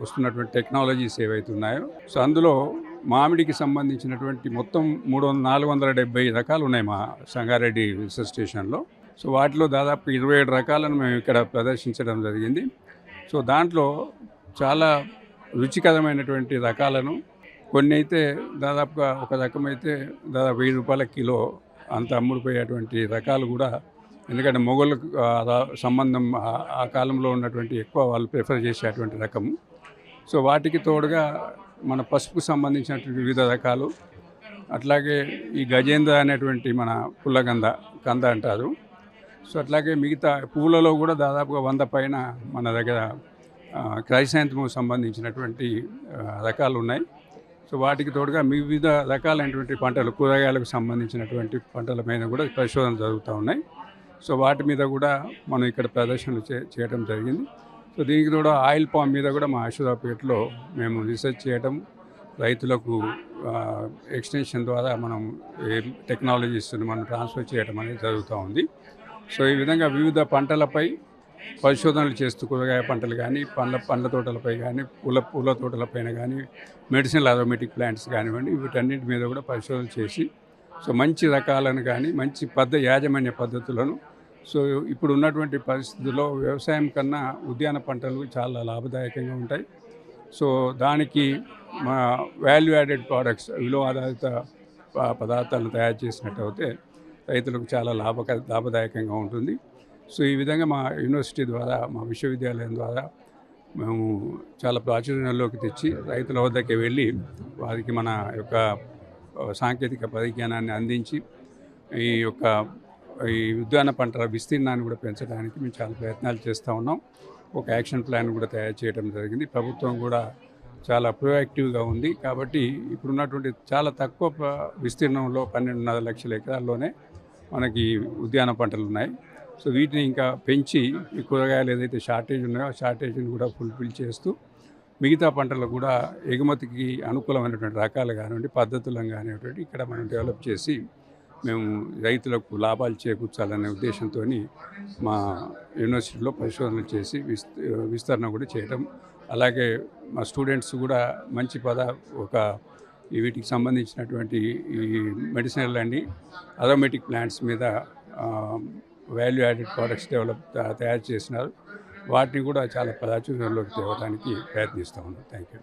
వస్తున్నటువంటి టెక్నాలజీస్ ఏవైతే ఉన్నాయో సో అందులో మామిడికి సంబంధించినటువంటి మొత్తం మూడు వందల నాలుగు వందల డెబ్బై రకాలు ఉన్నాయి మా సంగారెడ్డి రీసెర్చ్ స్టేషన్లో సో వాటిలో దాదాపు ఇరవై ఏడు రకాలను మేము ఇక్కడ ప్రదర్శించడం జరిగింది. సో దాంట్లో చాలా రుచికరమైనటువంటి రకాలను కొన్ని అయితే దాదాపుగా ఒక రకం అయితే దాదాపు వెయ్యి రూపాయల కిలో అంత అమ్ముడుపోయేటువంటి రకాలు కూడా ఎందుకంటే మొగలకు సంబంధం ఆ- ఆ కాలంలో ఉన్నటువంటి ఎక్కువ వాళ్ళు ప్రిఫర్ చేసేటువంటి రకము. సో వాటికి తోడుగా మన పసుపుకు సంబంధించినటువంటి వివిధ రకాలు అట్లాగే ఈ గజేంద్ర అనేటువంటి మన పుల్లగంధ కంద అంటారు. సో అట్లాగే మిగతా పూలలో కూడా దాదాపుగా వంద పైన మన దగ్గర క్రైసాంతము సంబంధించినటువంటి రకాలు ఉన్నాయి. సో వాటికి తోడుగా వివిధ రకాలైనటువంటి పంటలు కూరగాయలకు సంబంధించినటువంటి పంటల మీద కూడా పరిశోధనలు జరుగుతూ ఉన్నాయి. సో వాటి మీద కూడా మనం ఇక్కడ ప్రదర్శనలు చే చేయడం జరిగింది. సో దీనికి కూడా ఆయిల్ పామ్ మీద కూడా మా అశ్వరాపేటలో మేము రీసెర్చ్ చేయడం రైతులకు ఎక్స్టెన్షన్ ద్వారా మనం ఏ టెక్నాలజీస్ని మనం ట్రాన్స్ఫర్ చేయడం అనేది జరుగుతూ ఉంది. సో ఈ విధంగా వివిధ పంటలపై పరిశోధనలు చేస్తూ కూరగాయ పంటలు కానీ పండ్ల పండ్ల తోటలపై కానీ పూల పూల తోటలపైన కానీ మెడిసినల్ అరోమేటిక్ ప్లాంట్స్ కానివ్వండి వీటన్నిటి మీద కూడా పరిశోధన చేసి సో మంచి రకాలను కానీ మంచి పద్ధ యాజమాన్య పద్ధతులను సో ఇప్పుడు ఉన్నటువంటి పరిస్థితుల్లో వ్యవసాయం కన్నా ఉద్యాన పంటలు చాలా లాభదాయకంగా ఉంటాయి. సో దానికి మా వాల్యూ యాడెడ్ ప్రోడక్ట్స్ విలువ ఆధారిత పదార్థాలను తయారు చేసినట్టయితే రైతులకు చాలా లాభక లాభదాయకంగా ఉంటుంది. సో ఈ విధంగా మా యూనివర్సిటీ ద్వారా మా విశ్వవిద్యాలయం ద్వారా మేము చాలా ప్రాచుర్యంలోకి తెచ్చి రైతుల వద్దకి వెళ్ళి వారికి మన యొక్క సాంకేతిక పరిజ్ఞానాన్ని అందించి ఈ యొక్క ఈ ఉద్యాన పంటల విస్తీర్ణాన్ని కూడా పెంచడానికి మేము చాలా ప్రయత్నాలు చేస్తూ ఉన్నాం. ఒక యాక్షన్ ప్లాన్ కూడా తయారు చేయడం జరిగింది. ప్రభుత్వం కూడా చాలా ప్రొయాక్టివ్గా ఉంది. కాబట్టి ఇప్పుడున్నటువంటి చాలా తక్కువ విస్తీర్ణంలో పన్నెండున్నర లక్షల ఎకరాల్లోనే మనకి ఉద్యాన పంటలు ఉన్నాయి. సో వీటిని ఇంకా పెంచి ఈ కూరగాయలు ఏదైతే షార్టేజ్ ఉన్నాయో ఆ షార్టేజ్ని కూడా ఫుల్ఫిల్ చేస్తూ మిగతా పంటలు కూడా ఎగుమతికి అనుకూలమైనటువంటి రకాలు కానివ్వండి పద్ధతులను కానివ్వండి ఇక్కడ మనం డెవలప్ చేసి మేము రైతులకు లాభాలు చేకూర్చాలనే ఉద్దేశంతో మా యూనివర్సిటీలో పరిశోధనలు చేసి విస్తరణ కూడా చేయడం అలాగే మా స్టూడెంట్స్ కూడా మంచి పద ఒక వీటికి సంబంధించినటువంటి ఈ మెడిసినల్ అండి అరోమేటిక్ ప్లాంట్స్ మీద వాల్యూ యాడెడ్ ప్రోడక్ట్స్ డెవలప్ తయారు చేసినారు. వాటిని కూడా చాలా ప్రాచుర్యంలోకి తేవడానికి ప్రయత్నిస్తూ ఉన్నాం. Thank you